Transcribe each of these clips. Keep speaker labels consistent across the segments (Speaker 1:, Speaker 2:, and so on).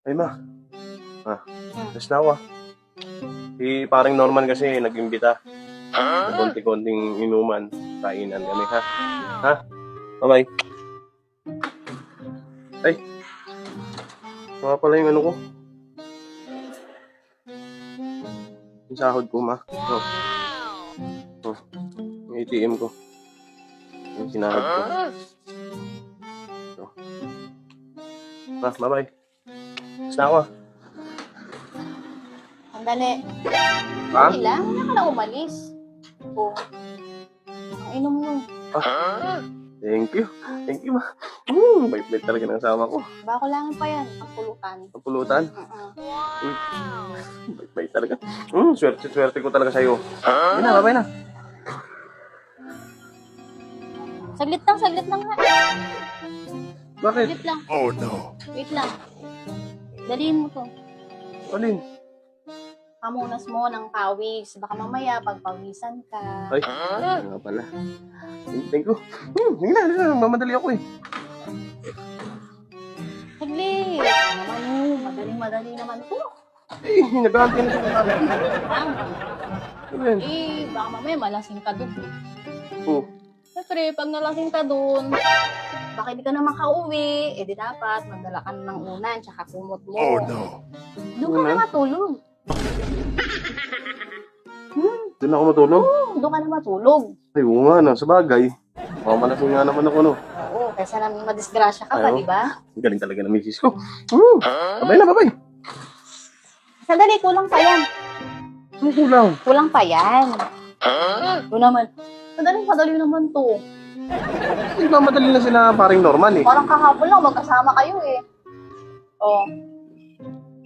Speaker 1: Ay, ma. Ah, tapos na ako ah. Si parang Norman kasi nag-imbita. Huh? Konti-konting inuman. Kainan kami, ha? Ha? Bye-bye. Ay. Mga pala yung ano ko. Yung sahod ko, ma. Oh. Oh. Yung ATM ko. Yung sinahod ko. Oh. Ma, bye-bye. Tapos na ako ah.
Speaker 2: Sandali.
Speaker 1: Ha?
Speaker 2: Hindi lang. Wala ka na umalis. Oo. Ang inom mo.
Speaker 1: Thank you. Thank you, ma. Mm, bait-bait talaga ng kasama ko.
Speaker 2: Bako lang pa yan. Ang pulutan.
Speaker 1: Ang pulutan.
Speaker 2: Uh-uh.
Speaker 1: Bait-bait talaga. Mm, swerte-swerte ko talaga sa'yo. Yan na, babay na.
Speaker 2: Saglit lang, saglit lang ha.
Speaker 1: Bakit?
Speaker 2: Saglit lang.
Speaker 3: Oh no.
Speaker 2: Wait lang. Dalihin mo to.
Speaker 1: Alin?
Speaker 2: Pamunas mo ng pawis. Baka mamaya pagpawisan ka.
Speaker 1: Ay, ano nga pala. Thank you. Hmm, sige na, sige na. Mamadali ako eh.
Speaker 2: Saglit. Naman oh, madaling-madali naman to.
Speaker 1: Eh, nag-aantay na siya.
Speaker 2: Lang.
Speaker 1: Ano yan?
Speaker 2: Eh, baka mamaya malasing ka doon.
Speaker 1: Oh,
Speaker 2: Siyempre, pag nalasing ka doon, baka hindi ka na makauwi, eh di dapat magdala ka ng unan, tsaka kumot mo.
Speaker 3: Oh no.
Speaker 2: Doon ka
Speaker 1: Unan?
Speaker 2: na matulog. Hmm,
Speaker 1: doon ako matulog.
Speaker 2: oo, doon ka na matulog.
Speaker 1: Ay, oo nga na, sa bagay. Mamalasing nga naman ako, no.
Speaker 2: Oo, kaysa namin madisgrasya ka pa,
Speaker 1: Ayaw.
Speaker 2: di ba?
Speaker 1: Ang galing talaga ng misis ko. Hmm, babay na, babay.
Speaker 2: Sandali, kulang pa yan.
Speaker 1: Ano kulang?
Speaker 2: Kulang pa yan. Doon naman, sandali, madali naman to.
Speaker 1: Nagmamadali na sila paring normal eh.
Speaker 2: Parang kahapon lang, magkasama kayo eh. Oh.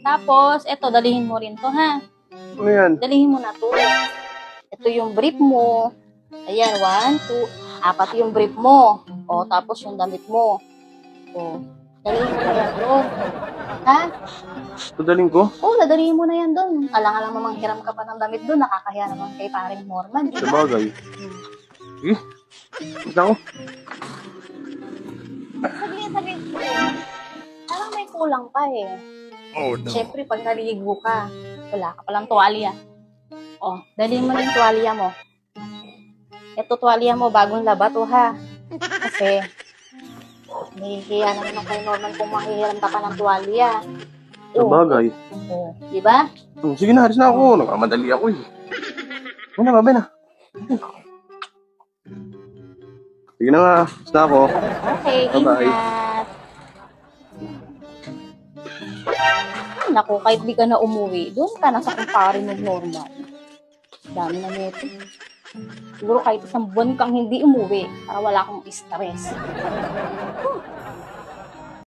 Speaker 2: Tapos, eto, dalihin mo rin to, ha?
Speaker 1: Ano yan?
Speaker 2: Dalihin mo na to. Ito yung brief mo. Ayan, one, two, apat yung brief mo. O, tapos yung damit mo. O, dalihin mo na yan doon. Ha?
Speaker 1: Tudaling ko?
Speaker 2: Oo, dadalihin mo na yan doon. Alang-alang mamang hiram ka pa ng damit doon. Nakakahiya naman kay paring Norman. Di
Speaker 1: Sa bagay. Sige. Basta ako.
Speaker 2: Saglit, saglit. Parang may kulang pa eh.
Speaker 3: Oh no.
Speaker 2: Siyempre, pag naligo ka, wala ka palang tuwalya. O, dalhin mo na yung tuwalya mo. Ito tuwalya mo, bagong laba to ha. Kasi, nahihiya naman ako kay Norman kung mahihiram ka pa ng tuwalya.
Speaker 1: Sa bagay.
Speaker 2: Oo, di ba?
Speaker 1: Hmm, sige na, haris na ako. Nakamadali ako eh. Ano na, babay na. Sige na nga, basta ako.
Speaker 2: Okay,
Speaker 1: Bye-bye.
Speaker 2: ingat. Ay, Naku, kahit di ka na umuwi, doon ka na sa kumpare mo Norman. Dami na neto. Siguro kahit isang buwan kang hindi umuwi para wala kang stress.